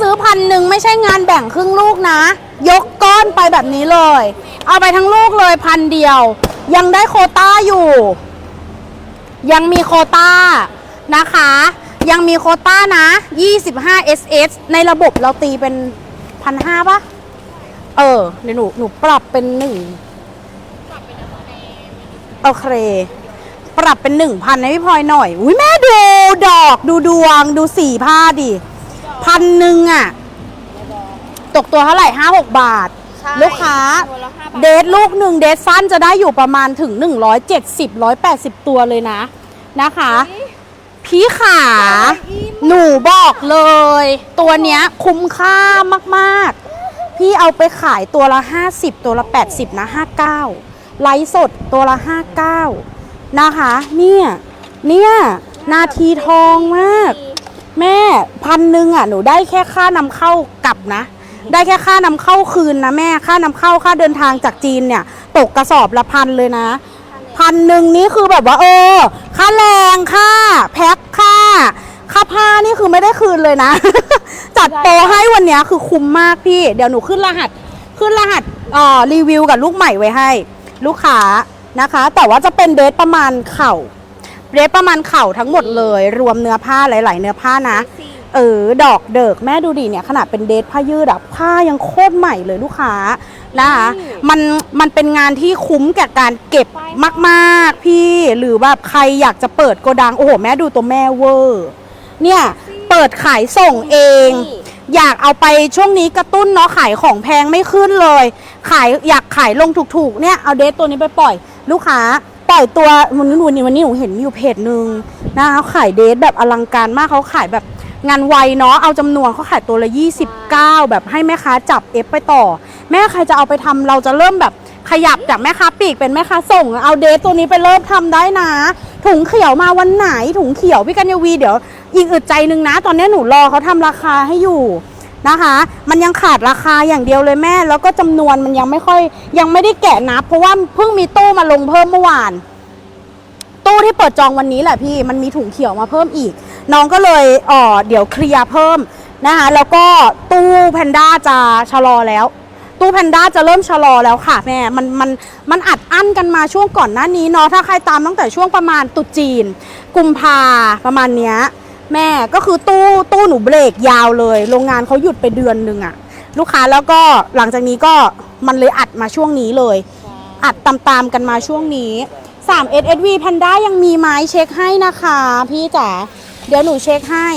ซื้อพันหนึ่งไม่ใช่งานแบ่งครึ่งลูกนะ ยกก้อนไปแบบนี้เลย เอาไปทั้งลูกเลยพันเดียว ยังได้โคต้าอยู่ ยังมีโคต้านะคะ ยังมีโคต้านะ 25 SS ในระบบเราตีเป็นพันห้าปะเออเดี๋ยวหนูหนูปรับเป็นหนึ่งโอเค ปรับเป็นหนึ่งพันให้พี่พลอยหน่อย อุ้ยแม่ดูดอกดูดวงดูสีผ้าดิ พันหนึ่งอะตกตัวเท่าไหร่ห้าหกบาท ใช่ลูกค้า ตัวละห้าบาทเดทลูกหนึ่งเดทสั้นจะได้อยู่ประมาณถึง 170 180 ตัวเลยนะนะคะพี่ขาหนูบอกเลย ตัวเนี้ยคุ้มค่ามากๆ พี่เอาไปขายตัวละ 50 ตัวละ 80 นะ 59 ไลฟ์สดตัวละ 59 นะคะ เนี่ย เนี่ย นาทีทองมาก แม่พันหนึ่งอะหนูได้แค่ค่านำเข้ากลับนะ ได้แค่ค่านำเข้าคืนนะแม่ค่านำเข้าค่าเดินทางจากจีนเนี่ย ตกกระสอบละพันเลยนะพันหนึ่งนี่คือแบบว่าเออ ค่าแรงค่าแพ็คค่าค่าผ้านี่คือไม่ได้คืนเลยนะ จัดโปรให้วันเนี้ยคือคุ้มมากพี่ เดี๋ยวหนูขึ้นรหัส ขึ้นรหัสเอ่อรีวิวกับลูกใหม่ไว้ให้ ลูกค้านะคะ แต่ว่าจะเป็นเดทประมาณเข่า เดทประมาณเข่าทั้งหมดเลย รวมเนื้อผ้าหลาย ๆ เนื้อผ้านะ เออ ดอกเดิกแม่ดูดิเนี่ยขนาดเป็นเดทผ้ายืดอะผ้ายังโคตรใหม่เลยลูกค้านะคะมันมันเป็นงานที่คุ้มแก่การเก็บมาก ๆ พี่หรือแบบใครอยากจะเปิดโกดัง โอ้โห แม่ดูตัวแม่เวอร์เนี่ยเปิดขายส่งเองอยากเอาไปช่วงนี้กระตุ้นเนาะขายของแพงไม่ขึ้นเลย ขายอยากขายลงถูกๆ เนี่ยเอาเดทตัวนี้ไปปล่อย ลูกค้า ปล่อยตัววันนี้วันนี้วันนี้หนูเห็นมีอยู่เพจหนึ่งนะคะขายเดทแบบอลังการมากเขาขายแบบงานไวเนาะเอาจำนวนเขาขายตัวละ29 แบบให้แม่ค้าจับเอฟไปต่อ แม่ใครจะเอาไปทำเราจะเริ่มแบบขยับจากแม่ค้าปีกเป็นแม่ค้าส่ง เอาเดทตัวนี้ไปเริ่มทำได้นะ ถุงเขียวมาวันไหนถุงเขียวพี่กัญญวีเดี๋ยวอีกอึดใจหนึ่งนะ ตอนนี้หนูรอเขาทำราคาให้อยู่ นะคะ มันยังขาดราคาอย่างเดียวเลยแม่ แล้วก็จำนวนมันยังไม่ค่อย ยังไม่ได้แกะนับ เพราะว่าเพิ่งมีตู้มาลงเพิ่มเมื่อวาน ตู้ที่เปิดจองวันนี้แหละพี่ มันมีถุงเขียวมาเพิ่มอีก น้องก็เลยอ่อเดี๋ยวเคลียร์เพิ่มนะคะ แล้วก็ตู้แพนด้าจะชะลอแล้วตู้แพนด้าจะเริ่มชะลอแล้วค่ะแม่ มันมันมันอัดอั้นกันมาช่วงก่อนหน้านี้เนาะ ถ้าใครตามตั้งแต่ช่วงประมาณตุจีน กุมภาประมาณเนี้ย แม่ก็คือตู้ตู้หนูเบรกยาวเลย โรงงานเขาหยุดไปเดือนหนึ่งอะลูกค้าแล้วก็หลังจากนี้ก็มันเลยอัดมาช่วงนี้เลย อัดตามๆกันมาช่วงนี้3 SSV Panda ยังมีไหม้เช็คให้นะคะ พี่จ๋าเดี๋ยวหนูเช็คให้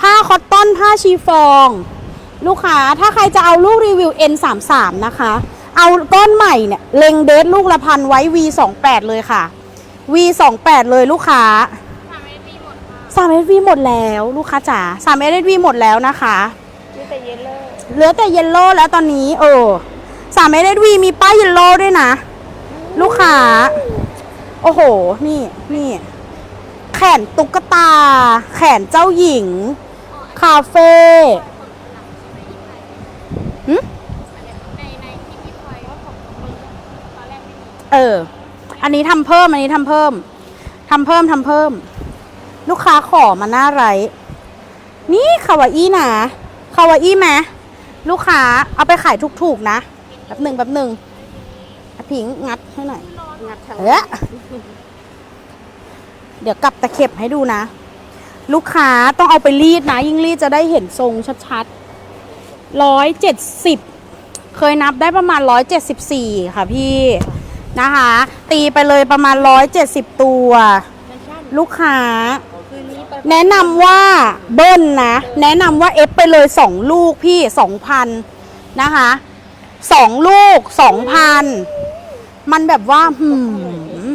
ผ้าคอตตอนผ้าชีฟอง ลูกค้าถ้าใครจะเอาลูกรีวิว N33 นะคะ เอาก้อนใหม่เนี่ย เล็งเดทลูกละพันไว้ V28 เลยค่ะ V28 เลยลูกค้า 3 SSV หมดแล้วลูกค้าจ๋า3 SSV หมดแล้วนะคะมีแต่เยลโล่เหลือแต่เยลโล่แล้วตอนนี้เออสามเอสวีมีป้ายเยลโล่ด้วยนะ ลูกค้า โอ้โห นี่นี่แขนตุ๊กตา แขนเจ้าหญิง คาเฟ่หึเออ อันนี้ทำเพิ่ม อันนี้ทำเพิ่ม ทำเพิ่มทำเพิ่ม ลูกค้าขอมาหน้าไรนี่คาวาอี้นะคาวาอี้ไหมลูกค้าเอาไปขายถูกๆนะแป๊บหนึ่งแป๊บหนึ่งอะพิงงัดให้หน่อยงัดทั้งเออเดี๋ยวกลับตะเข็บให้ดูนะ ลูกค้าต้องเอาไปรีดนะ ยิ่งรีดจะได้เห็นทรงชัดๆร้อยเจ็ดสิบเคยนับได้ประมาณร้อยเจ็ดสิบสี่ค่ะพี่นะคะ ตีไปเลยประมาณร้อยเจ็ดสิบตัว ลูกค้าคืนนี้ไป แนะนำว่าเบิ้ลนะ แนะนำว่าเอฟไปเลยสองลูกพี่สองพันนะคะสองลูกสองพันมันแบบว่าหืม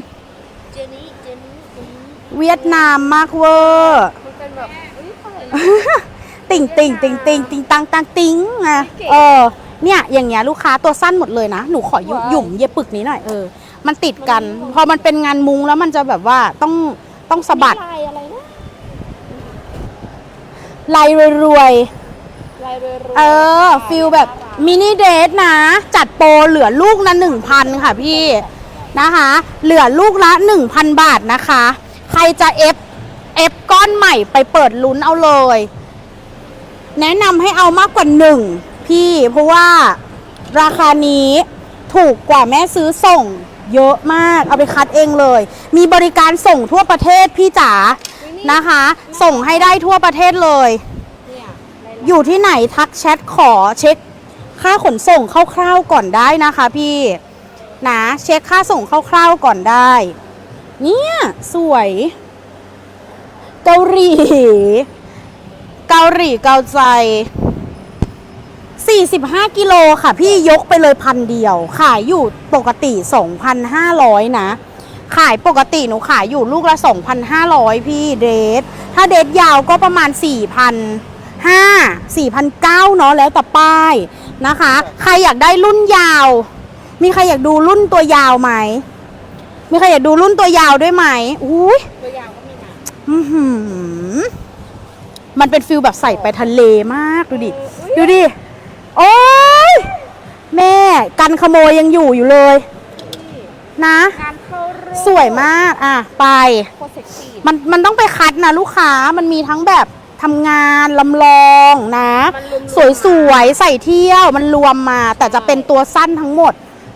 เจนี่เจนี่เจนี่เวียดนามมากเวอร์มันเป็นแบบเฮ้ยใส่ติ่งติ่งติ่งติ่งติ่งตังตังติ่งอะเออเนี่ยอย่างเงี้ยลูกค้าตัวสั้นหมดเลยนะ หนูขอยุหยุ่มเย็บปึกนี้หน่อยเออ มันติดกัน พอมันเป็นงานมุงแล้วมันจะแบบว่าต้องต้องสะบัดลายอะไรนะ ลายรวยลายเรือๆเออฟิลแบบมินิเดทนะ จัดโปรเหลือลูกละหนึ่งพันค่ะพี่นะคะ เหลือลูกละหนึ่งพันบาทนะคะ ใครจะเอฟเอฟก้อนใหม่ไปเปิดลุ้นเอาเลย แนะนำให้เอามากกว่าหนึ่งพี่เพราะว่าราคานี้ถูกกว่าแม่ซื้อส่งเยอะมากเอาไปคัดเองเลย มีบริการส่งทั่วประเทศพี่จ๋า นะคะ ส่งให้ได้ทั่วประเทศเลยเนี่ยลายอยู่ที่ไหนทักแชทขอเช็คค่าขนส่งคร่าวๆก่อนได้นะคะพี่นะเช็คค่าส่งคร่าวๆก่อนได้ เนี่ยสวย เกาหลี เกาหลีเกาใจ 45 กิโลค่ะพี่ยกไปเลยพันเดียว ขายอยู่ปกติ 2,500 นะ ขายปกติหนูขายอยู่ลูกละ 2,500 พี่เดทถ้าเดทยาวก็ประมาณ 4,000ห้าสี่พันเก้าเนาะแล้วแต่ป้ายนะคะ ใครอยากได้รุ่นยาว มีใครอยากดูรุ่นตัวยาวไหมมีใครอยากดูรุ่นตัวยาวด้วยไหมอุ้ยตัวยาวก็มีนะอื้อหือมันเป็นฟิลแบบใส่ไปทะเลมากดูดิดูดิโอ้ยแม่กันขโมยยังอยู่อยู่เลย นะงานเข้ารูป สวยมากอะไป โคตรเซ็กซี่มันมันต้องไปคัดนะลูกค้ามันมีทั้งแบบทำงานลำลองนะ มันรวมๆสวยๆ ใส่เที่ยวมันรวมมา แต่จะเป็นตัวสั้นทั้งหมด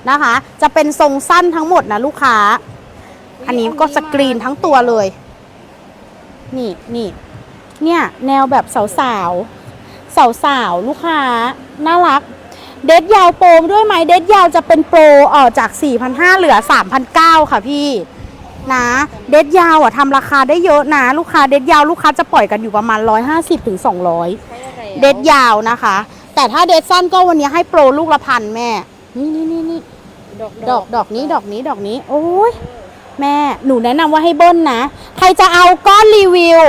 นะคะ จะเป็นทรงสั้นทั้งหมดนะลูกค้า อันนี้ก็สกรีนทั้งตัวเลย นี่นี่เนี่ย แนวแบบสาวสาวสาวสาวๆ ลูกค้า น่ารัก เดดยาวโปรด้วยไหมเดดยาวจะเป็นโปรเออจาก 4,500 เหลือ 3,900 ค่ะพี่นะเดดยาวอะทำราคาได้เยอะนะ ลูกค้าเดดยาวลูกค้าจะปล่อยกันอยู่ประมาณ 150ถึง200ใช้อะไรอะเดดยาวนะคะ แต่ถ้าเดดสั้นก็วันนี้ให้โปรลูกละพันแม่ นี่นี่นี่นี่ดอกดอกดอกนี้ดอกนี้ดอกนี้ โอ้ยแม่หนูแนะนำว่าให้เบิ้ลนะ ใครจะเอาก้อนรีวิว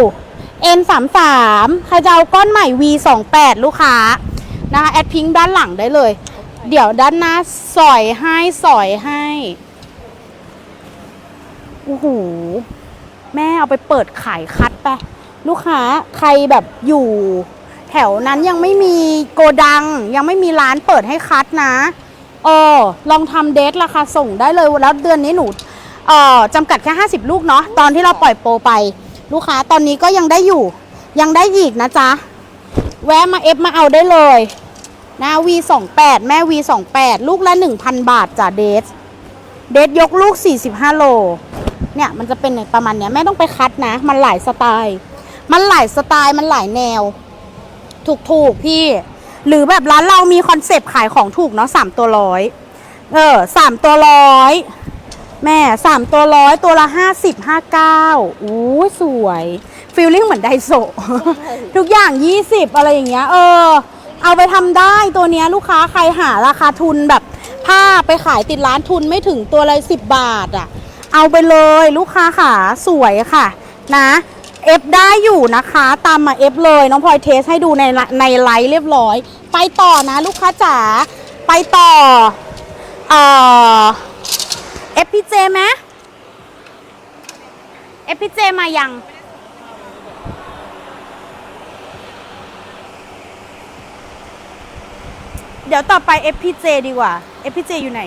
N 3 3 ใครจะเอาก้อนใหม่ V 2 8 ลูกค้า นะคะแอดพิงด้านหลังได้เลย เดี๋ยวด้านหน้าสอยให้สอยให้โอ้โหแม่เอาไปเปิดขายคัดไปลูกค้าใครแบบอยู่แถวนั้นยังไม่มีโกดัง ยังไม่มีร้านเปิดให้คัดนะเออลองทำเดทราคาส่งได้เลยแล้วเดือนนี้หนูเออจำกัดแค่ 50 ลูกเนาะตอนที่เราปล่อยโปรไป ลูกค้าตอนนี้ก็ยังได้อยู่ ยังได้อีกนะจ๊ะ แวะมาเอฟมาเอาได้เลย นะ V28 แม่ V28 ลูกละ 1,000 บาทจ้ะเดทเดทยกลูก 45 โล เนี่ยมันจะเป็นประมาณเนี้ยแม่ต้องไปคัดนะ มันหลายสไตล์ มันหลายสไตล์มันหลายแนว ถูกๆพี่ หรือแบบร้านเรามีคอนเซปต์ขายของถูกเนาะสามตัวร้อยเออสามตัวร้อยแม่สามตัวร้อยตัวละห้าสิบห้าเก้าอู้สวยฟีลลิ่งเหมือนไดโซทุกอย่างยี่สิบอะไรอย่างเงี้ยเออ เอาไปทำได้ตัวเนี้ยลูกค้าใครหาราคาทุนแบบผ้าไปขายติดร้านทุนไม่ถึงตัวละสิบบาทอะ่ะ เอาไปเลยลูกค้าขาสวยค่ะนะเอฟได้อยู่นะคะตามมาเอฟเลยน้องพลอยเทสให้ดูในในไลฟ์เรียบร้อย ไปต่อนะลูกค้าจ๋าไปต่อเอ่อเอฟพีเจไหมเอฟพีเจมายัง ดี๋ยวต่อไป FPJ ดีกว่า FPJ อยู่ไหน